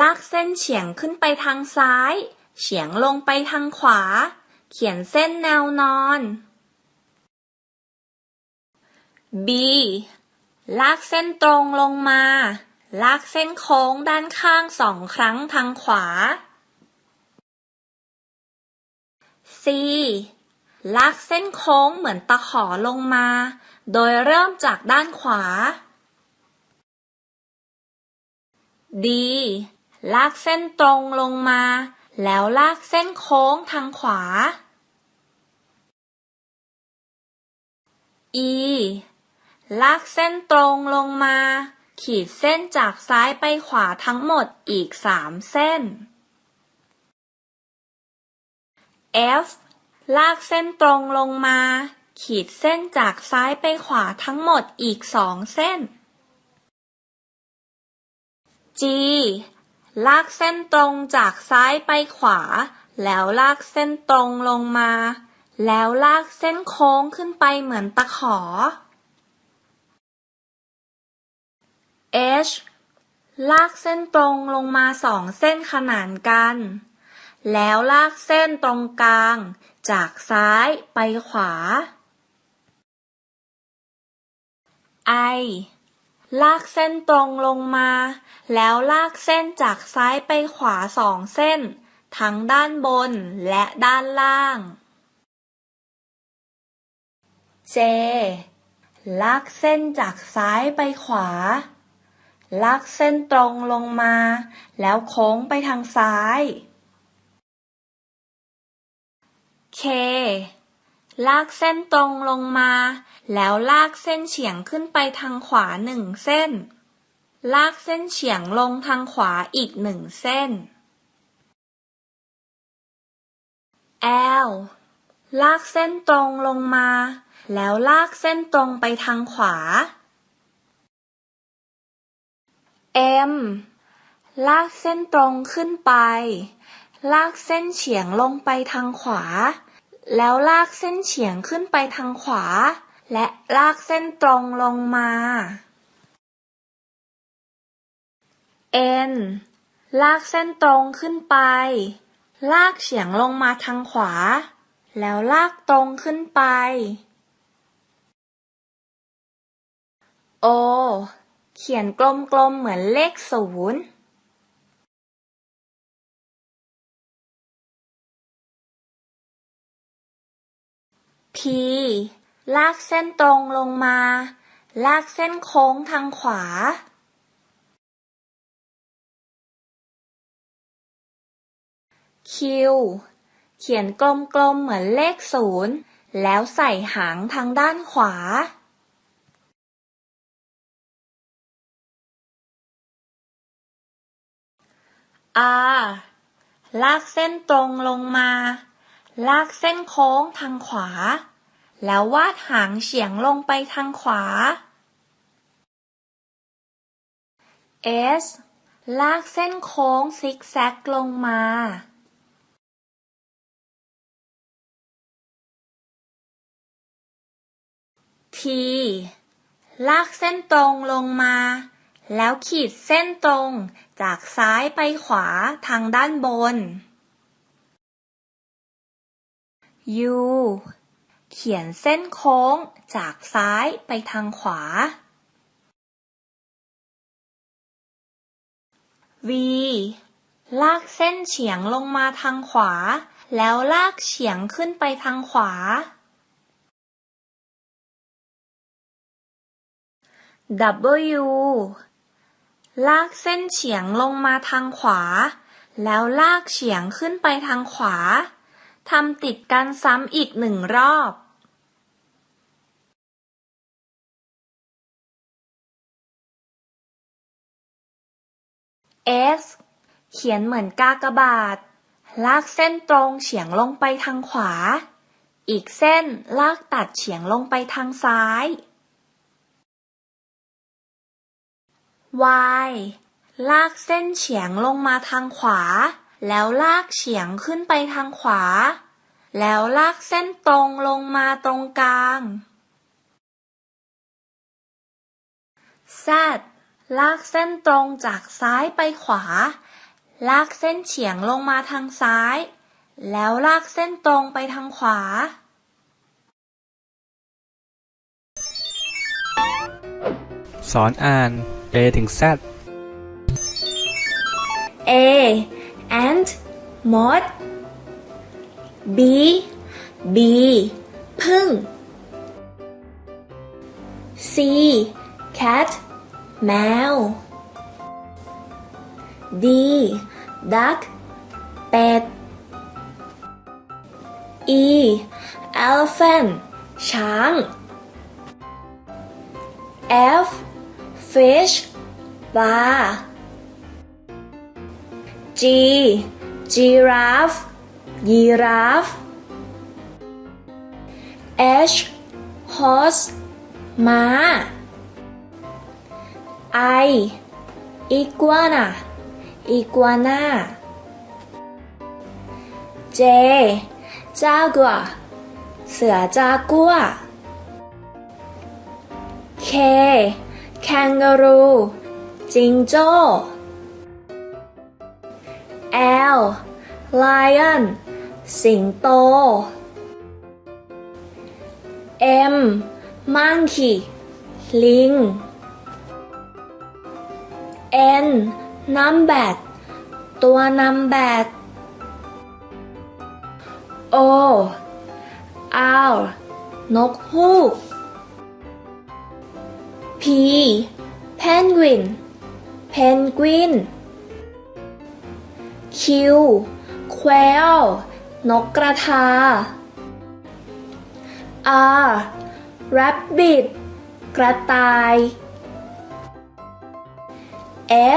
ลากเส้นเฉียงขึ้นไปทางซ้าย เฉียงลงไปทางขวา เขียนเส้นแนวนอน B ลากเส้นตรงลงมา ลากเส้นโค้งด้านข้างสองครั้งทางขวา C ลากเส้นโค้งเหมือนตะขอลงมา โดยเริ่มจากด้านขวา D ลากเส้นตรงลงมา แล้วลากเส้นโค้งทางขวา E ลากเส้นตรงลงมา ขีดเส้นจากซ้ายไปขวาทั้งหมดอีกสามเส้น F ลากเส้นตรงลงมา ขีดเส้นจากซ้ายไปขวาทั้งหมดอีกสองเส้น G ลากเส้นตรงจากซ้ายไปขวา แล้วลากเส้นตรงลงมา แล้วลากเส้นโค้งขึ้นไปเหมือนตะขอ H ลากเส้นตรงลงมาสองเส้นขนานกัน แล้วลากเส้นตรงกลาง จากซ้ายไปขวา I ลากเส้นตรงลงมา แล้วลากเส้นจากซ้ายไปขวาสองเส้น ทั้งด้านบนและด้านล่าง J ลากเส้นจากซ้ายไปขวา ลากเส้นตรงลงมา แล้วโค้งไปทางซ้าย K ลากเส้นตรงลงมา แล้วลากเส้นเฉียงขึ้นไปทางขวาหนึ่งเส้น ลากเส้นเฉียงลงทางขวาอีกหนึ่งเส้น L ลากเส้นตรงลงมา แล้วลากเส้นตรงไปทางขวา M ลากเส้นตรงขึ้นไป ลากเส้นเฉียงลงไปทางขวา แล้วลากเส้นเฉียงขึ้นไปทางขวา และลากเส้นตรงลงมา N ลากเส้นตรงขึ้นไป ลากเฉียงลงมาทางขวา แล้วลากตรงขึ้นไป O เขียนกลมๆเหมือนเลขศูนย์ P ลากเส้นตรงลงมา ลากเส้นโค้งทางขวา Q เขียนกลมๆเหมือนเลขศูนย์แล้วใส่หางทางด้านขวา R ลากเส้นตรงลงมา ลากเส้นโค้งทางขวา แล้ววาดหางเฉียงลงไปทางขวา S ลากเส้นโค้งซิกแซกลงมา T ลากเส้นตรงลงมา แล้วขีดเส้นตรงจากซ้ายไปขวาทางด้านบน U เขียนเส้นโค้งจากซ้ายไปทางขวา V ลากเส้นเฉียงลงมาทางขวา แล้วลากเฉียงขึ้นไปทางขวา W ลากเส้นเฉียงลงมาทางขวา แล้วลากเฉียงขึ้นไปทางขวา ทำติดกันซ้ำอีกหนึ่งรอบ S เขียนเหมือนกากบาท ลากเส้นตรงเฉียงลงไปทางขวา อีกเส้นลากตัดเฉียงลงไปทางซ้าย Y ลากเส้นเฉียงลงมาทางขวา แล้วลากเฉียงขึ้นไปทางขวา แล้วลากเส้นตรงลงมาตรงกลาง Z ลากเส้นตรงจากซ้ายไปขวา ลากเส้นเฉียงลงมาทางซ้าย แล้วลากเส้นตรงไปทางขวา สอนอ่าน A ถึง Z A ant moth B B พึ่ง C cat แมว D duck เป็ด E elephant ช้าง F fish ปลา G giraffe ยีราฟ H horse ม้า I iguana iguana J jaguar เสือจากัว K kangaroo จิงโจ้ L lion สิงโต M monkey ลิง N numbat ตัวนำแบด O owl นกฮูก P penguin เพนกวิน Q quail นกกระทา R rabbit กระต่าย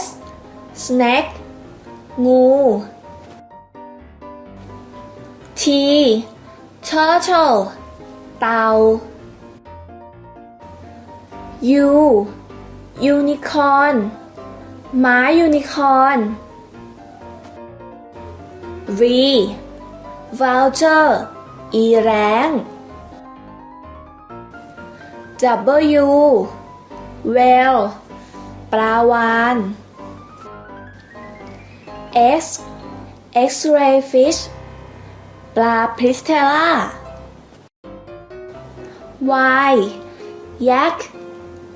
S snake งู T turtle เต่า U unicorn ม้ายูนิคอร์น V vulture อีแรง W whale ปลาวาน X X-ray fish ปลาพริสเทล่า Y yak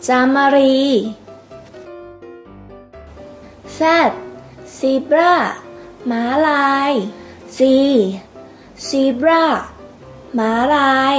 จามารี Z zebra ม้าลาย C zebra ม้าลาย